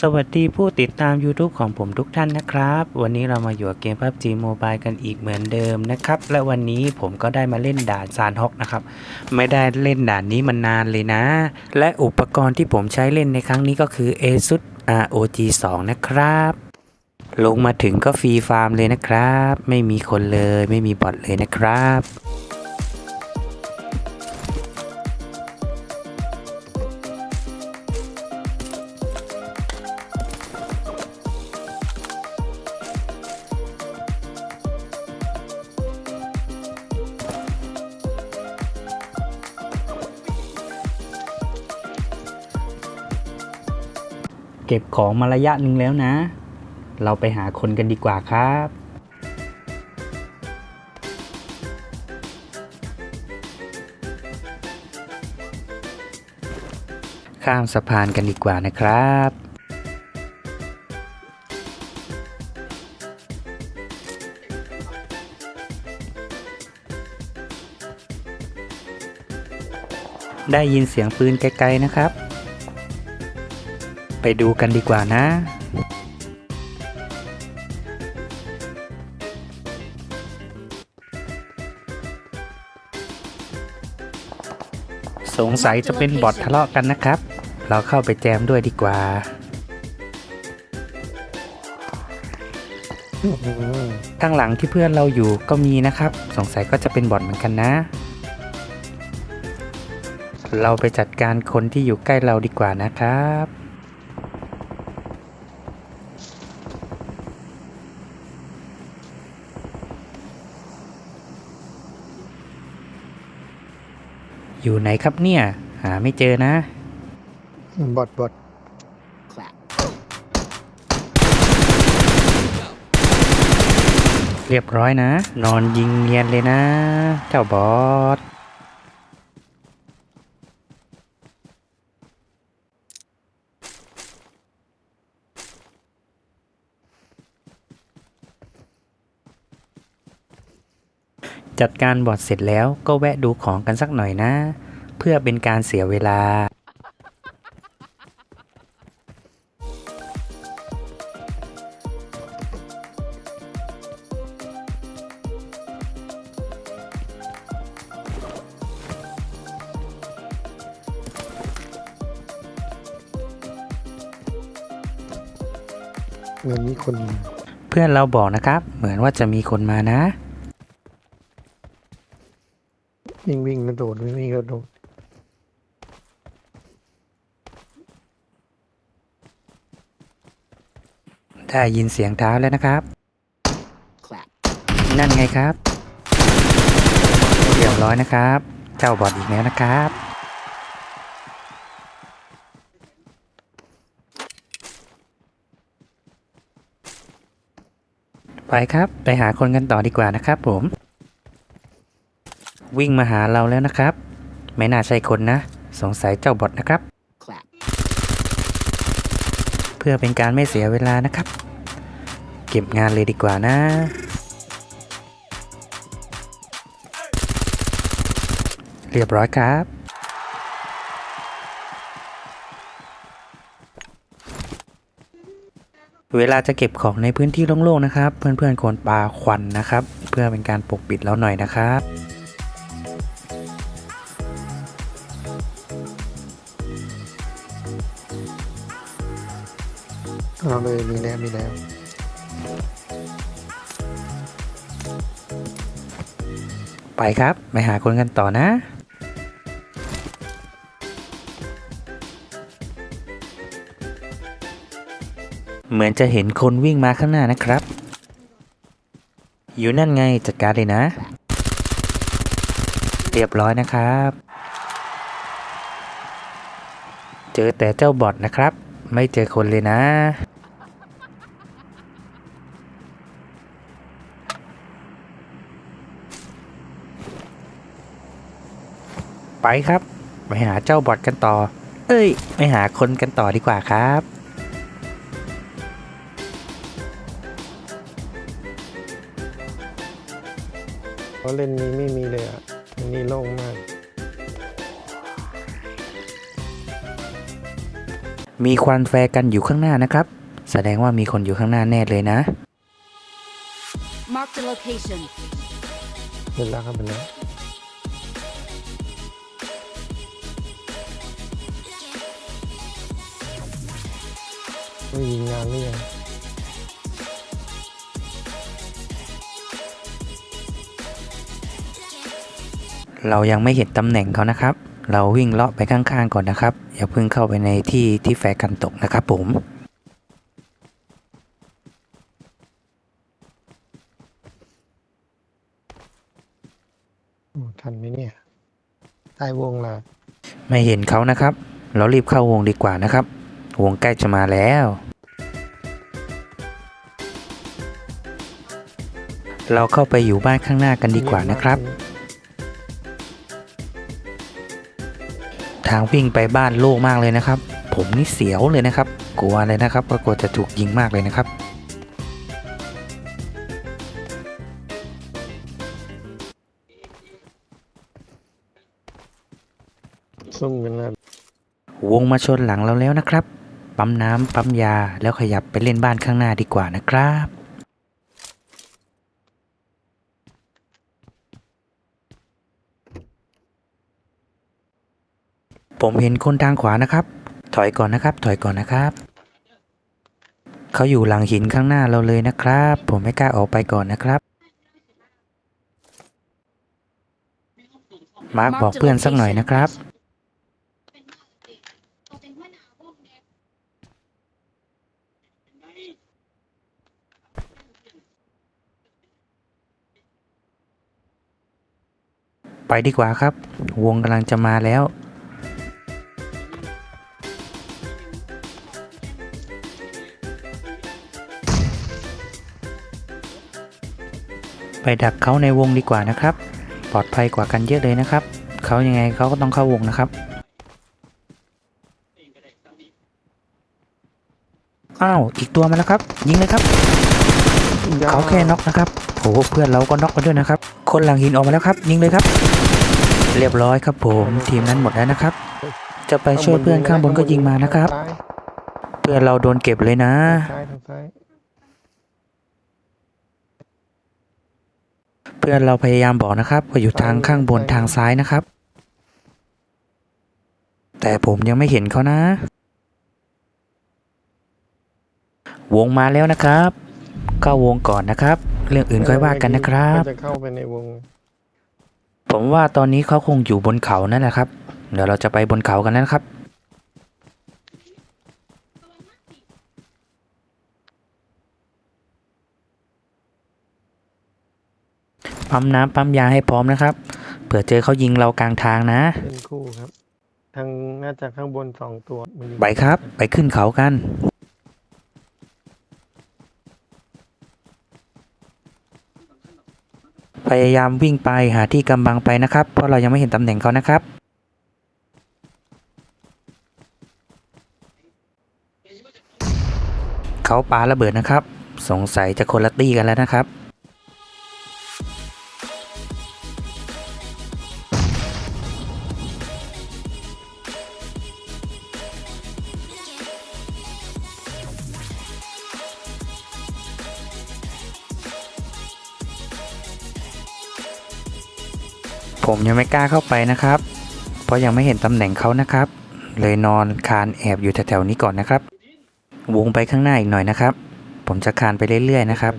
สวัสดีผู้ติดตาม YouTube ของผมทุกท่านนะครับ วันนี้เรามาอยู่กับเกม PUBG Mobile กันอีกเหมือนเดิมนะครับ และวันนี้ผมก็ได้มาเล่นด่านซานฮอกนะครับ ไม่ได้เล่นด่านนี้มานานเลยนะ และอุปกรณ์ที่ผมใช้เล่นในครั้งนี้ก็คือ ASUS ROG 2 นะครับ ลงมาถึงก็ฟรีฟาร์มเลยนะครับ ไม่มีคนเลย ไม่มีบอทเลยนะครับ เก็บของมาระยะหนึ่งแล้วนะ เราไปหาคนกันดีกว่าครับ ข้ามสะพานกันดีกว่านะครับได้ยินเสียงปืนไกลๆนะครับ ไปดูกันดีกว่านะ สงสัยจะเป็นบอททะเลาะกันนะครับ เราเข้าไปแจมด้วยดีกว่าข้างหลังที่เพื่อนเราอยู่ก็มีนะครับ สงสัยก็จะเป็นบอทเหมือนกันนะ เราไปจัดการคนที่อยู่ใกล้เราดีกว่านะครับ อยู่ไหนครับเนี่ย หาไม่เจอนะ บอดบอดเรียบร้อยนะ นอนยิงเนียนเลยนะ เจ้าบอส จัดการบอดเสร็จแล้วก็แวะดูของกันสักหน่อยนะ เพื่อเป็นการเสียเวลาเหมือนมีคน เพื่อนเราบอกนะครับ เหมือนว่าจะมีคนมานะ วิ่งวิ่งกระโดดวิ่งวิ่งกระโดดได้ยินเสียงเท้าแล้วนะครับ นั่นไงครับ เรียบร้อยนะครับ เจ้าบอดอีกแล้วนะครับ ไปครับ ไปหาคนกันต่อดีกว่านะครับผม วิ่งมาหาเราแล้วนะครับ ไม่น่าใช่คนนะ สงสัยเจ้าบอดนะครับ เพื่อเป็นการไม่เสียเวลานะครับ เก็บงานเลยดีกว่านะเรียบร้อยครับ เวลาจะเก็บของในพื้นที่โล่งๆนะครับ เพื่อนๆควรปาควันนะครับ เพื่อเป็นการปกปิดเราหน่อยนะครับ เอาเลยมีแล้วมีแล้วไปครับ ไปหาคนกันต่อนะ เหมือนจะเห็นคนวิ่งมาข้างหน้านะครับ อยู่นั่นไงจัดการเลยนะ เรียบร้อยนะครับ เจอแต่เจ้าบอทนะครับ ไม่เจอคนเลยนะ ไปครับ ไปหาเจ้าบอทกันต่อ เอ้ย ไปหาคนกันต่อดีกว่าครับเพราะเล่นนี้ไม่มีเลยอะอันนี้โล่งมาก มีควันแฟร์กันอยู่ข้างหน้านะครับ แสดงว่ามีคนอยู่ข้างหน้าแน่เลยนะ Marked a location. เห็นแล้วครับเห็นแล้ว ม่ยิงงานหรือยังเรายังไม่เห็นตำแหน่งเขานะครับ เราวิ่งเลาะไปข้างๆก่อนนะครับ อย่าเพิ่งเข้าไปในที่ที่แฟร์กันตกนะครับผมโอ้ทันไหมเนี่ย ใต้วงล่ะไม่เห็นเขานะครับ เรารีบเข้าวงดีกว่านะครับ วงใกล้จะมาแล้ว เราเข้าไปอยู่บ้านข้างหน้ากันดีกว่านะครับ ทางวิ่งไปบ้านโล่งมากเลยนะครับ ผมนี่เสียวเลยนะครับ กลัวเลยนะครับว่ากลัวจะถูกยิงมากเลยนะครับ ซุ่มกันแล้ววงมาชนหลังเราแล้วนะครับ ปั๊มน้ำปั๊มยาแล้วขยับไปเล่นบ้านข้างหน้าดีกว่านะครับ ผมเห็นคนทางขวานะครับ ถอยก่อนนะครับ ถอยก่อนนะครับ เขาอยู่หลังหินข้างหน้าเราเลยนะครับ ผมไม่กล้าออกไปก่อนนะครับ มาร์กบอกเพื่อนสักหน่อยนะครับ ไปดีกว่าครับ วงกำลังจะมาแล้ว ไปดักเขาในวงดีกว่านะครับ ปลอดภัยกว่ากันเยอะเลยนะครับ เขายังไงเขาก็ต้องเข้าวงนะครับอ้าวอีกตัวมาแล้วครับ ยิงเลยครับ เขาแค่น็อกนะครับโอ้โหเพื่อนเราก็น็อกไปด้วยนะครับ คนหลังหินออกมาแล้วครับ ยิงเลยครับ เรียบร้อยครับผมทีมนั้นหมดแล้วนะครับ จะไปช่วยเพื่อนข้างบนก็ยิงมานะครับซ้ายเพื่อนเราโดนเก็บเลยนะ ทางซ้ายทางซ้าย เพื่อนเราพยายามบอกนะครับว่าอยู่ทางข้างบนทางซ้ายนะครับ แต่ผมยังไม่เห็นเขานะ วงมาแล้วนะครับเข้าวงก่อนนะครับ เรื่องอื่นค่อยว่ากันนะครับก็จะเข้าไปในวง ผมว่าตอนนี้เขาคงอยู่บนเขานั่นแหละครับ เดี๋ยวเราจะไปบนเขากันนะครับ ปั๊มน้ำปั๊มยาให้พร้อมนะครับ เผื่อเจอเขายิงเรากลางทางนะ เป็นคู่ครับ ทางน่าจะข้างบนสองตัวมันอยู่ไปครับ ไปขึ้นเขากัน พยายามวิ่งไปหาที่กำบังไปนะครับ เพราะเรายังไม่เห็นตำแหน่งเขานะครับ เขาปาระเบิดนะครับ สงสัยจะคนละตี้กันแล้วนะครับ ผมยังไม่กล้าเข้าไปนะครับ เพราะยังไม่เห็นตำแหน่งเขานะครับ เลยนอนคานแอบอยู่แถวๆนี้ก่อนนะครับ วงไปข้างหน้าอีกหน่อยนะครับ ผมจะคานไปเรื่อยๆนะครับ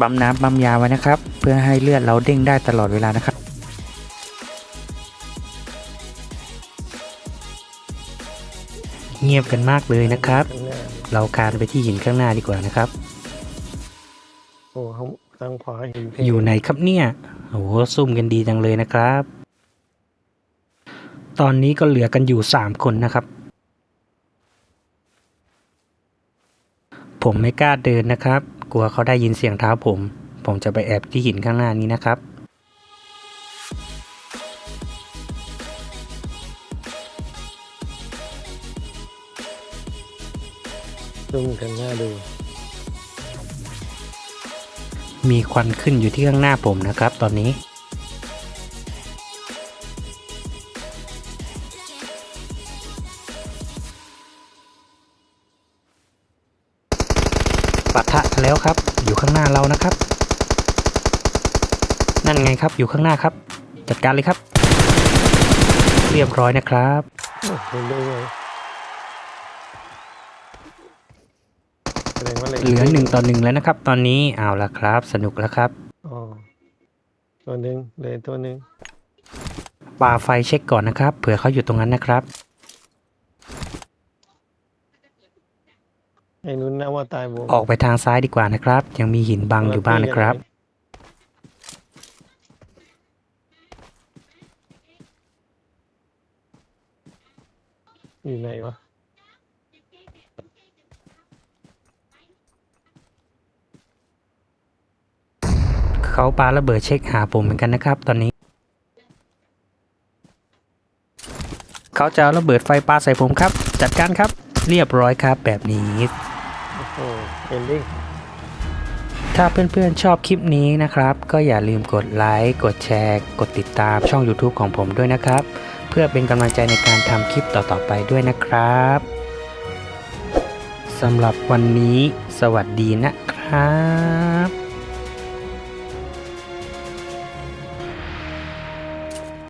ปั๊มน้ำปั๊มยาไว้นะครับ เพื่อให้เลือดเราเด้งได้ตลอดเวลานะครับ เงียบกันมากเลยนะครับ เราคานไปที่หินข้างหน้าดีกว่านะครับ โอ้เขาทางขวาเห็นเพอยู่ไหนครับเนี่ยโอ้โหซุ่มกันดีจังเลยนะครับ ตอนนี้ก็เหลือกันอยู่สามคนนะครับ ผมไม่กล้าเดินนะครับ กลัวเขาได้ยินเสียงเท้าผม ผมจะไปแอบที่หินข้างหน้านี้นะครับ ซุ่มกันหน้าดู มีควันขึ้นอยู่ที่ข้างหน้าผมนะครับ ตอนนี้ ปะทะแล้วครับ อยู่ข้างหน้าเรานะครับ นั่นไงครับ อยู่ข้างหน้าครับ จัดการเลยครับ เรียบร้อยนะครับ ด้ไงแสดงว่าเหลือหนึ่งต่อหนึ่งแล้วนะครับ ตอนนี้เอาละครับ สนุกแล้วครับอ๋อตัวหนึ่งเหลยตัวหนึ่งปาไฟเช็คก่อนนะครับเผื่อเขาอยู่ตรงนั้นนะครับไอ้นู้นนะว่าตายวงออกไปทางซ้ายดีกว่านะครับ ยังมีหินบังอยู่บ้างนะครับ อยู่ไหนวะ เขาปาระเบิดเช็คหาผมเหมือนกันนะครับ ตอนนี้ เขาจะเอาระเบิดไฟปาใส่ผมครับ จัดการครับเรียบร้อยครับแบบนี้โอ้โหเอนดิ้งถ้าเพื่อนๆชอบคลิปนี้นะครับ ก็อย่าลืมกดไลค์กดแชร์ กดติดตามช่อง YouTube ของผมด้วยนะครับ เพื่อเป็นกำลังใจในการทำคลิปต่อๆไปด้วยนะครับสำหรับวันนี้ สวัสดีนะครับ